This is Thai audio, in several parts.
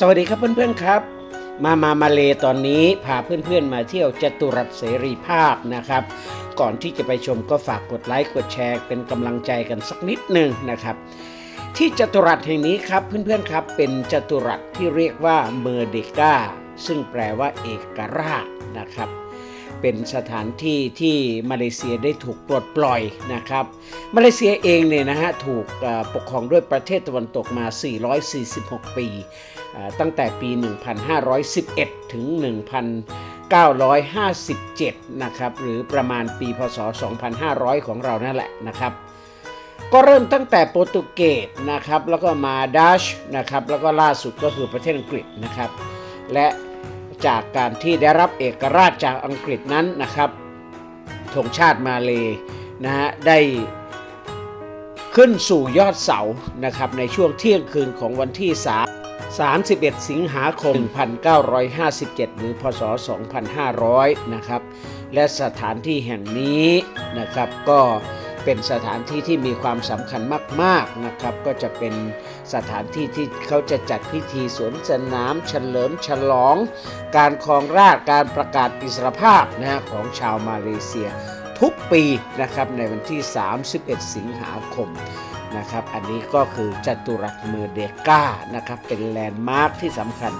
สวัสดีครับเพื่อนๆครับ มามามาเลตอนนี้พาเพื่อนๆมาเที่ยวจตุรัสเสรีภาพนะครับ ก่อนที่จะไปชมก็ฝากกดไลค์กดแชร์เป็นกำลังใจกันสักนิดหนึ่งนะครับ ที่จตุรัสแห่งนี้ครับเพื่อนๆครับเป็นจตุรัสที่เรียกว่าเมอร์เดกาซึ่งแปลว่าเอกราชนะครับ เป็นสถานที่ที่มาเลเซียได้ถูกปลดปล่อยนะครับ มาเลเซียเองเนี่ยนะฮะถูกปกครองด้วยประเทศตะวันตกมา 446 ปี ตั้งแต่ปี 1511 ถึง 1957 นะครับ หรือประมาณปีพศ 2500 ของเรานั่นแหละนะครับก็เริ่มตั้งแต่โปรตุเกสนะครับแล้วก็มาดัชนะครับแล้วก็ล่าสุดก็คือประเทศอังกฤษนะครับ และ จากการที่ได้รับเอกราชจากอังกฤษนั้นนะครับธงชาติมาเลยนะฮะได้ขึ้นสู่ยอดเสานะครับในช่วงเที่ยงคืนของวันที่ 3 31 สิงหาคม 1957 หรือพศ 2500 นะครับ และสถานที่แห่งนี้นะครับก็ เป็นสถานที่ที่มีความสำคัญมาก ๆนะครับ ก็จะเป็นสถานที่ที่เขาจะจัดพิธีสวนสนามเฉลิมฉลอง การครองราชการประกาศอิสรภาพนะฮะของชาวมาเลเซียทุกปีนะครับในวันที่ 31 สิงหาคมนะครับ อันนี้ก็คือจตุรัสเมอเดก้านะครับเป็นแลนด์มาร์คที่สำคัญ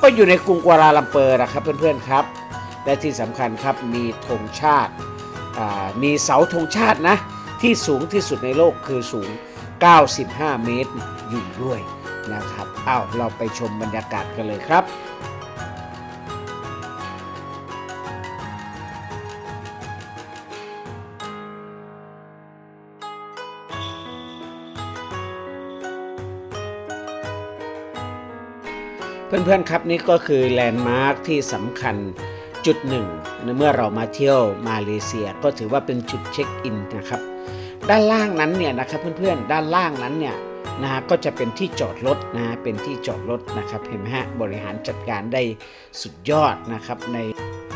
ก็อยู่ในกรุงกัวลาลัมเปอร์นะครับเพื่อนๆครับ และที่สำคัญครับมีธงชาติมีเสาธงชาตินะ ที่สูงที่สุดในโลกคือสูง 95 เมตรอยู่ด้วยนะครับอ้าวเราไปชมบรรยากาศกันเลยครับเพื่อนๆครับนี่ก็คือแลนด์มาร์คที่สำคัญจุดหนึ่งเมื่อเรามาเที่ยวมาเลเซียก็ถือว่าเป็นจุดเช็คอินนะครับ ด้านล่างนั้นเนี่ยนะครับเพื่อนๆด้านล่างนั้นเนี่ยนะฮะก็จะเป็นที่จอดรถนะฮะเป็นที่จอดรถนะครับเห็นไหมฮะบริหารจัดการได้สุดยอดนะครับใน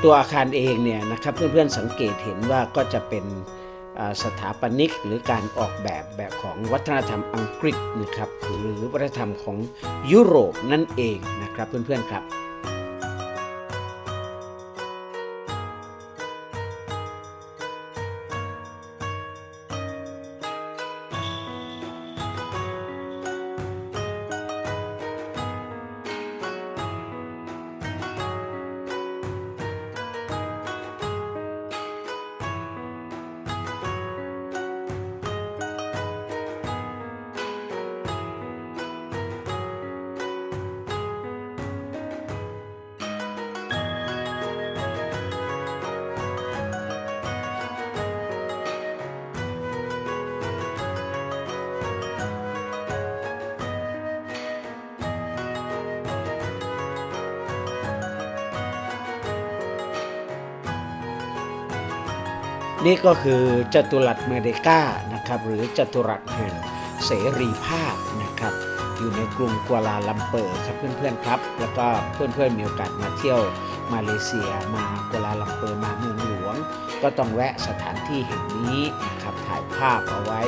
ตัวอาคารเองเนี่ยนะครับเพื่อนๆสังเกตเห็นว่าก็จะเป็นสถาปนิกหรือการออกแบบแบบของวัฒนธรรมอังกฤษนะครับหรือวัฒนธรรมของยุโรปนั่นเองนะครับเพื่อนๆครับ นี่ก็คือจตุรัสเมเดกานะครับหรือจตุรัสแห่งเสรีภาพนะครับอยู่ในกรุงกัวลาลัมเปอร์ครับเพื่อนๆครับ แล้วก็เพื่อนๆมีโอกาสมาเที่ยวมาเลเซียมากัวลาลัมเปอร์มาเมืองหลวง ก็ต้องแวะสถานที่แห่งนี้นะครับถ่ายภาพเอาไว้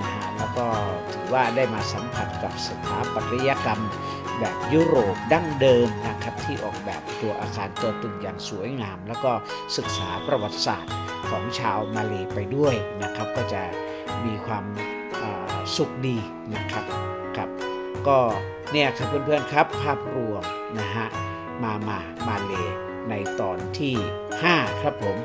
นะฮะแล้วก็ถือว่าได้มาสัมผัสกับสถาปัตยกรรม แบบยุโรปดั้งเดิมนะครับที่ออกแบบตัวอาคารตัวตึกอย่างสวยงาม แล้วก็ศึกษาประวัติศาสตร์ของชาวมาเลไปด้วยนะครับ ก็จะมีความสุขดีนะครับครับก็เนี่ยครับเพื่อนๆครับภาพรวมนะฮะมามามาเลในตอนที่ 5 ครับผม